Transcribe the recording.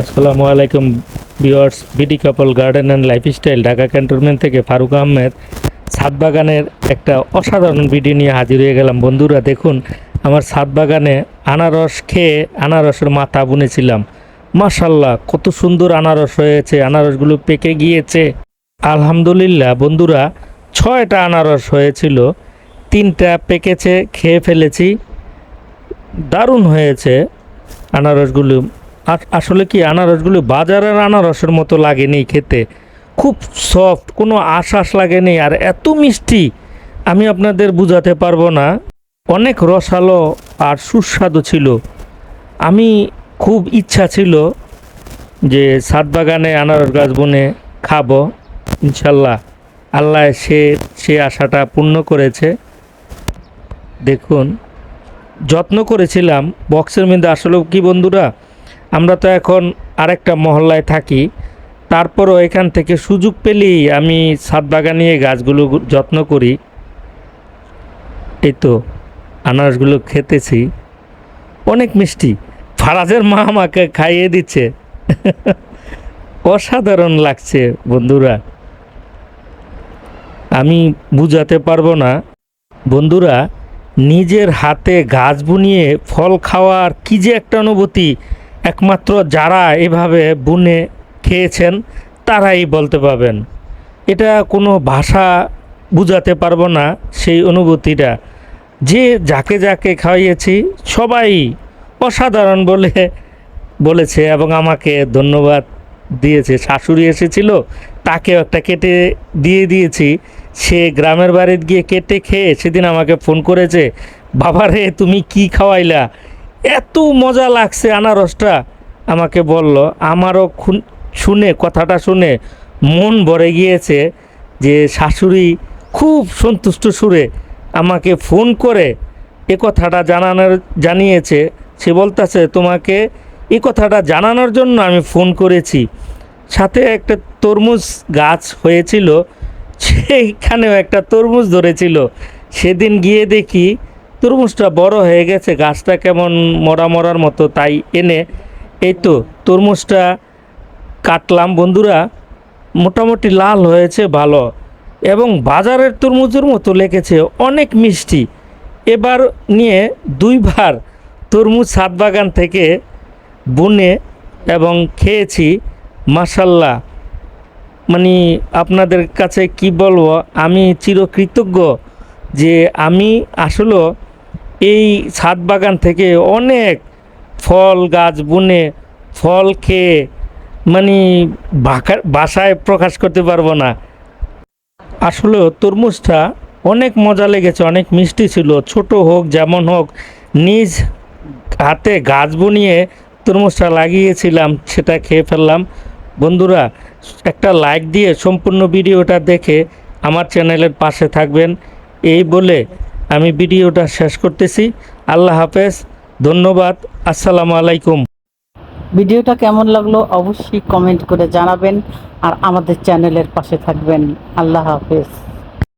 আসসালামু আলাইকুম viewers, BD couple garden and lifestyle, Dhaka cantonment থেকে ফারুক আহমেদ। ছাদ বাগানের একটা অসাধারণ ভিডিও নিয়ে হাজির হয়ে গেলাম। বন্ধুরা, দেখুন, আমার ছাদ বাগানে আনারস খেয়ে আনারসের মাথা বুনেছিলাম। মাশাল্লাহ কত সুন্দর আনারস হয়েছে, আনারসগুলো পেকে গিয়েছে। আলহামদুলিল্লাহ, বন্ধুরা, ছয়টা আনারস হয়েছিল, তিনটা পেকেছে, খেয়ে ফেলেছি। দারুণ হয়েছে আনারসগুলো। আসলে কি আনারসগুলো বাজারের আনারসের মতো লাগেনি খেতে। খুব সফট কোনো আশ্বাস লাগেনি আর এত মিষ্টি, আমি আপনাদের বুঝাতে পারব না। অনেক রসালো আর সুস্বাদু ছিল। আমি খুব ইচ্ছা ছিল যে ছাদ বাগানে আনারস গাছ বনে খাব, ইনশাল্লাহ। আল্লাহ সে সে আশাটা পূর্ণ করেছে। দেখুন, যত্ন করেছিলাম বক্সের মধ্যে আসলে কি বন্ধুরা? আমরা তো এখন আরেকটা মহল্লায় থাকি। তারপরও এখান থেকে সুযোগ পেলেই আমি ছাদ বাগানিয়ে গাছগুলো যত্ন করি। এই তো আনারসগুলো খেতেছি। অনেক মিষ্টি। ফারাজের মা আমাকে খাইয়ে দিচ্ছে। অসাধারণ লাগছে বন্ধুরা। আমি বুঝাতে পারব না। বন্ধুরা, নিজের হাতে গাছ বুনিয়ে ফল খাওয়ার কী যে একটা অনুভূতি। একমাত্র যারা এভাবে বুনে খেয়েছেন, তারাই বলতে পারবেন। এটা কোনো ভাষা বুঝাতে পারব না সেই অনুভূতিটা। যে যাকে যাকে খাইয়েছি, সবাই অসাধারণ বলে বলেছে এবং আমাকে ধন্যবাদ দিয়েছে। শাশুড়ি এসেছিল, তাকেও একটা কেটে দিয়ে দিয়েছি। সে গ্রামের বাড়িতে গিয়ে কেটে খেয়ে সেদিন আমাকে ফোন করেছে, বাবারে, তুমি কি খাওয়াইলা? এত মজা লাগছে আনারসটা। আমাকে বলল, আমারও শুনে, কথাটা শুনে মন ভরে গিয়েছে যে শাশুড়ি খুব সন্তুষ্ট সুরে আমাকে ফোন করে এ কথাটা জানানোর, জানিয়েছে। সে বলতেছে, তোমাকে এই কথাটা জানানোর জন্য আমি ফোন করেছি। সাথে একটা তরমুজ গাছ হয়েছিল, সেইখানেও একটা তরমুজ ধরেছিল। সেদিন গিয়ে দেখি তরমুজটা বড় হয়ে গেছে, গাছটা কেমন মরা মরার মতো তাই এনে এই তো তরমুজটা কাটলাম। বন্ধুরা, মোটামুটি লাল হয়েছে, ভালো। এবং বাজারের তরমুজের মতো লেগেছে, অনেক মিষ্টি। এবার নিয়ে দুইবার তরমুজ ছাদ বাগান থেকে বুনে এবং খেয়েছি। মাসাল্লাহ মানে আপনাদের কাছে কি বলব, আমি চিরকৃতজ্ঞ যে আমি আসলে এই ছাদ বাগান থেকে অনেক ফল গাছ বুনে ফল খেয়ে মানে বাসায় প্রকাশ করতে পারব না। আসলে তরমুজটা অনেক মজা লেগেছে, অনেক মিষ্টি ছিল। ছোট হোক, যেমন হোক, নিজ হাতে গাছ বুনিয়ে তরমুজটা লাগিয়েছিলাম, সেটা খেয়ে ফেললাম। বন্ধুরা, একটা লাইক দিয়ে সম্পূর্ণ ভিডিওটা দেখে আমার চ্যানেলের পাশে থাকবেন। এই বলে আমি ভিডিওটা শেষ করতেছি। আল্লাহ হাফেজ, ধন্যবাদ, আসসালামু আলাইকুম। ভিডিওটা কেমন লাগল অবশ্যই কমেন্ট করে জানাবেন আর আমাদের চ্যানেলের পাশে থাকবেন। আল্লাহ হাফেজ।